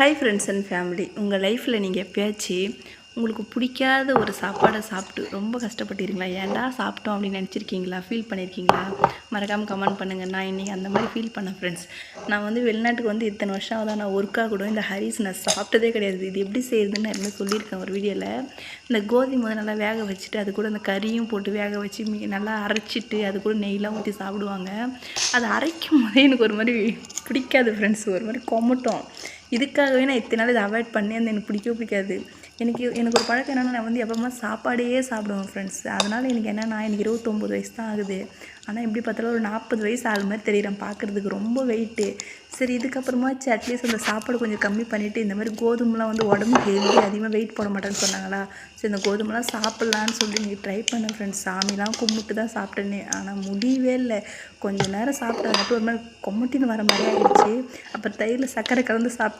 Hi friends and family உங்கள் லைஃப்பில் நீங்கள் எப்பயாச்சும் உங்களுக்கு பிடிக்காத ஒரு சாப்பாடை சாப்பிட்டு ரொம்ப கஷ்டப்பட்டிருக்கீங்களா? ஏன்டா சாப்பிட்டோம் அப்படின்னு நினச்சிருக்கீங்களா? ஃபீல் பண்ணியிருக்கீங்களா மறக்காமல் கமெண்ட் பண்ணுங்கள் நான் இன்றைக்கி அந்த மாதிரி ஃபீல் பண்ணேன் ஃப்ரெண்ட்ஸ் நான் வந்து வெளிநாட்டுக்கு வந்து இத்தனை வருஷம் ஆகுதா. நான் ஒர்க்காக கூட இந்த ஹரிஸ் நான் சாப்பிட்டதே கிடையாது. இது எப்படி செய்யுதுன்னு நான் என்ன சொல்லியிருக்கேன் ஒரு வீடியோவில் இந்த கோதுமை வந்து நல்லா வேக வச்சுட்டு அது கூட அந்த கறியும் போட்டு வேக வச்சு மீ நல்லா அரைச்சிட்டு அது கூட நெய்லாம் ஊற்றி சாப்பிடுவாங்க. அதை அரைக்கும் போதே எனக்கு ஒரு மாதிரி பிடிக்காது ஃப்ரெண்ட்ஸ் ஒரு மாதிரி கொமட்டும். இதுக்காகவே நான் இத்தனை நாள் இதை அவாய்ட் பண்ணி அந்த எனக்கு பிடிக்கவே பிடிக்காது. எனக்கு எனக்கு ஒரு பழக்கம் என்னென்னா நான் வந்து எப்போவுமே சாப்பாடையே சாப்பிடுவேன் ஃப்ரெண்ட்ஸ் அதனால் எனக்கு என்னென்னா எனக்கு இருபத்தொம்போது வயசு தான் ஆகுது. ஆனால் எப்படி பார்த்தாலும் ஒரு நாற்பது வயசு ஆகுது மாதிரி தெரியுறேன் பார்க்குறதுக்கு ரொம்ப வெயிட்டு சரி இதுக்கப்புறமாச்சு அட்லீஸ்ட் அந்த சாப்பாடு கொஞ்சம் கம்மி பண்ணிவிட்டு இந்த மாதிரி கோதுமைலாம் வந்து உடம்பு ஹெல்தி அதிகமாக வெயிட் போட மாட்டேன்னு சொன்னாங்களா? சரி இந்த கோதுமைலாம் சாப்பிட்லான்னு சொல்லி நீங்கள் ட்ரை பண்ணேன் ஃப்ரெண்ட்ஸ் சாமிலாம் கும்பிட்டு தான் சாப்பிட்டேனே. ஆனால் முடியவே இல்லை. கொஞ்சம் நேரம் சாப்பிட்டா மட்டும் ஒரு மாதிரி கொமட்டின்னு வர மாதிரி ஆகிடுச்சு அப்புறம் தயிரில் சர்க்கரை கலந்து சாப்பிட்டு